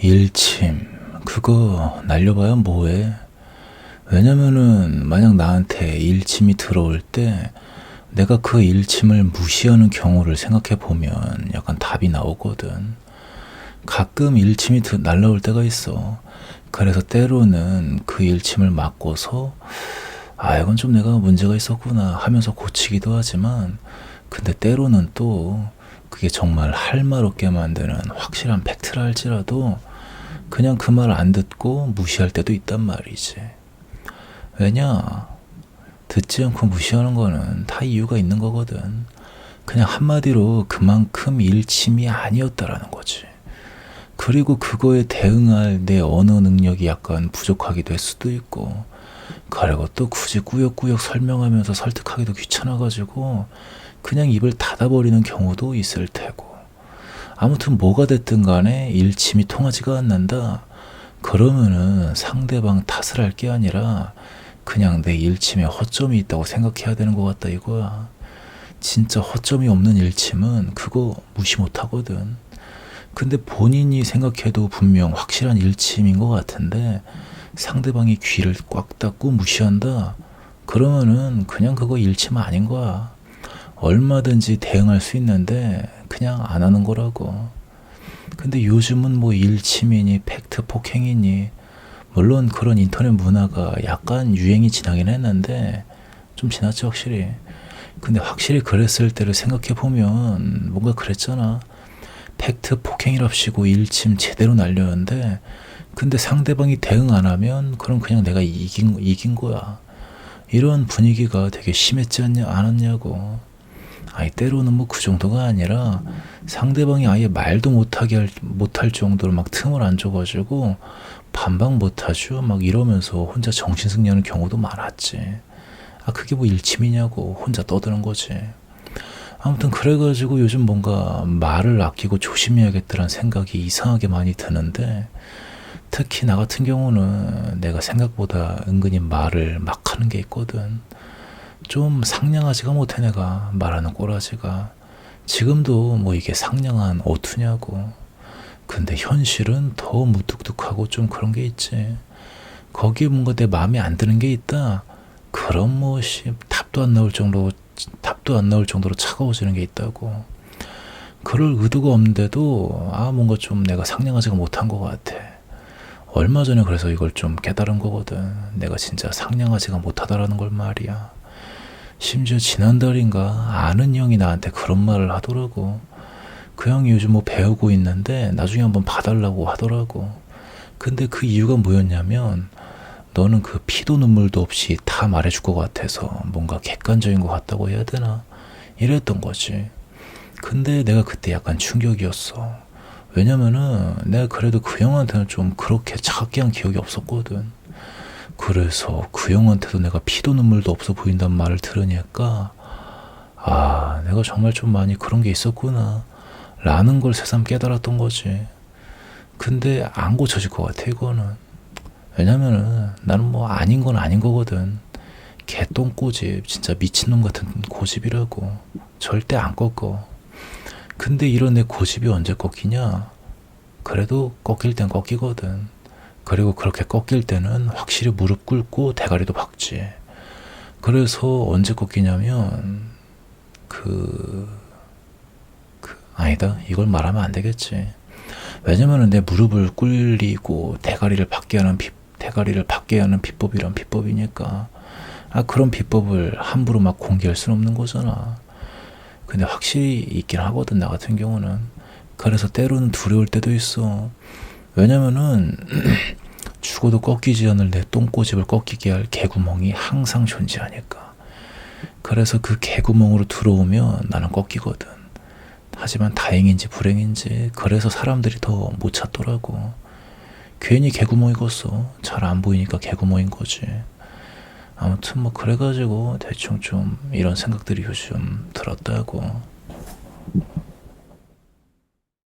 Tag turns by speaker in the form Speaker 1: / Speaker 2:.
Speaker 1: 일침. 그거 날려봐야 뭐해? 왜냐면은 만약 나한테 일침이 들어올 때 내가 그 일침을 무시하는 경우를 생각해 보면 약간 답이 나오거든. 가끔 일침이 드- 날라올 때가 있어. 그래서 때로는 그 일침을 맞고서 아 이건 좀 내가 문제가 있었구나 하면서 고치기도 하지만 근데 때로는 또 그게 정말 할 말 없게 만드는 확실한 팩트라 할지라도 그냥 그 말 안 듣고 무시할 때도 있단 말이지. 왜냐? 듣지 않고 무시하는 거는 다 이유가 있는 거거든. 그냥 한마디로 그만큼 일침이 아니었다라는 거지. 그리고 그거에 대응할 내 언어 능력이 약간 부족하기도 할 수도 있고, 그리고 또 굳이 꾸역꾸역 설명하면서 설득하기도 귀찮아가지고, 그냥 입을 닫아버리는 경우도 있을 테고. 아무튼 뭐가 됐든 간에 일침이 통하지가 않는다. 그러면은 상대방 탓을 할 게 아니라 그냥 내 일침에 허점이 있다고 생각해야 되는 것 같다 이거야. 진짜 허점이 없는 일침은 그거 무시 못 하거든. 근데 본인이 생각해도 분명 확실한 일침인 것 같은데 상대방이 귀를 꽉 닫고 무시한다. 그러면은 그냥 그거 일침 아닌 거야. 얼마든지 대응할 수 있는데 그냥 안 하는 거라고. 근데 요즘은 뭐 일침이니 팩트 폭행이니 물론 그런 인터넷 문화가 약간 유행이 지나긴 했는데 좀 지났죠 확실히. 근데 확실히 그랬을 때를 생각해 보면 뭔가 그랬잖아. 팩트 폭행이랍시고 일침 제대로 날렸는데 근데 상대방이 대응 안 하면 그럼 그냥 내가 이긴 이긴 거야. 이런 분위기가 되게 심했지 않냐 않았냐고. 아니 때로는 뭐 그 정도가 아니라 상대방이 아예 말도 못하게 할, 못할 정도로 막 틈을 안 줘가지고 반박 못하죠. 막 이러면서 혼자 정신승리하는 경우도 많았지. 아 그게 뭐 일침이냐고 혼자 떠드는 거지. 아무튼 그래가지고 요즘 뭔가 말을 아끼고 조심해야겠다는 생각이 이상하게 많이 드는데 특히 나 같은 경우는 내가 생각보다 은근히 말을 막 하는 게 있거든 좀 상냥하지가 못해 내가. 말하는 꼬라지가. 지금도 뭐 이게 상냥한 어투냐고. 근데 현실은 더 무뚝뚝하고 좀 그런 게 있지. 거기에 뭔가 내 마음에 안 드는 게 있다. 그럼 뭐씨 답도 안 나올 정도 답도 안 나올 정도로 차가워지는 게 있다고. 그럴 의도가 없는데도 아 뭔가 좀 내가 상냥하지가 못한 것 같아. 얼마 전에 그래서 이걸 좀 깨달은 거거든. 내가 진짜 상냥하지가 못하다라는 걸 말이야 심지어 지난달인가 아는 형이 나한테 그런 말을 하더라고. 그 형이 요즘 뭐 배우고 있는데 나중에 한번 봐달라고 하더라고. 근데 그 이유가 뭐였냐면 너는 그 피도 눈물도 없이 다 말해줄 것 같아서 뭔가 객관적인 것 같다고 해야 되나? 이랬던 거지. 근데 내가 그때 약간 충격이었어. 왜냐면은 내가 그래도 그 형한테는 좀 그렇게 차갑게 한 기억이 없었거든. 그래서 그 형한테도 내가 피도 눈물도 없어 보인단 말을 들으니까 아 내가 정말 좀 많이 그런 게 있었구나. 라는 걸 새삼 깨달았던 거지. 근데 안 고쳐질 것 같아 이거는. 왜냐면은 나는 뭐 아닌 건 아닌 거거든. 개똥꼬집 진짜 미친놈 같은 고집이라고. 절대 안 꺾어. 근데 이런 내 고집이 언제 꺾이냐? 그래도 꺾일 땐 꺾이거든 그리고 그렇게 꺾일 때는 확실히 무릎 꿇고 대가리도 박지. 그래서 언제 꺾이냐면 그, 그 아니다 이걸 말하면 안 되겠지. 왜냐면은 내 무릎을 꿇리고 대가리를 박게 하는 비, 대가리를 박게 하는 비법이란 비법이니까 아 그런 비법을 함부로 막 공개할 수는 없는 거잖아. 근데 확실히 있긴 하거든 나 같은 경우는. 그래서 때로는 두려울 때도 있어. 왜냐면은 죽어도 꺾이지 않을 내 똥꼬집을 꺾이게 할 개구멍이 항상 존재하니까. 그래서 그 개구멍으로 들어오면 나는 꺾이거든. 하지만 다행인지 불행인지 그래서 사람들이 더 못 찾더라고. 괜히 개구멍이겠어. 잘 안 보이니까 개구멍인 거지. 아무튼 뭐 그래가지고 대충 좀 이런 생각들이 요즘 들었다고.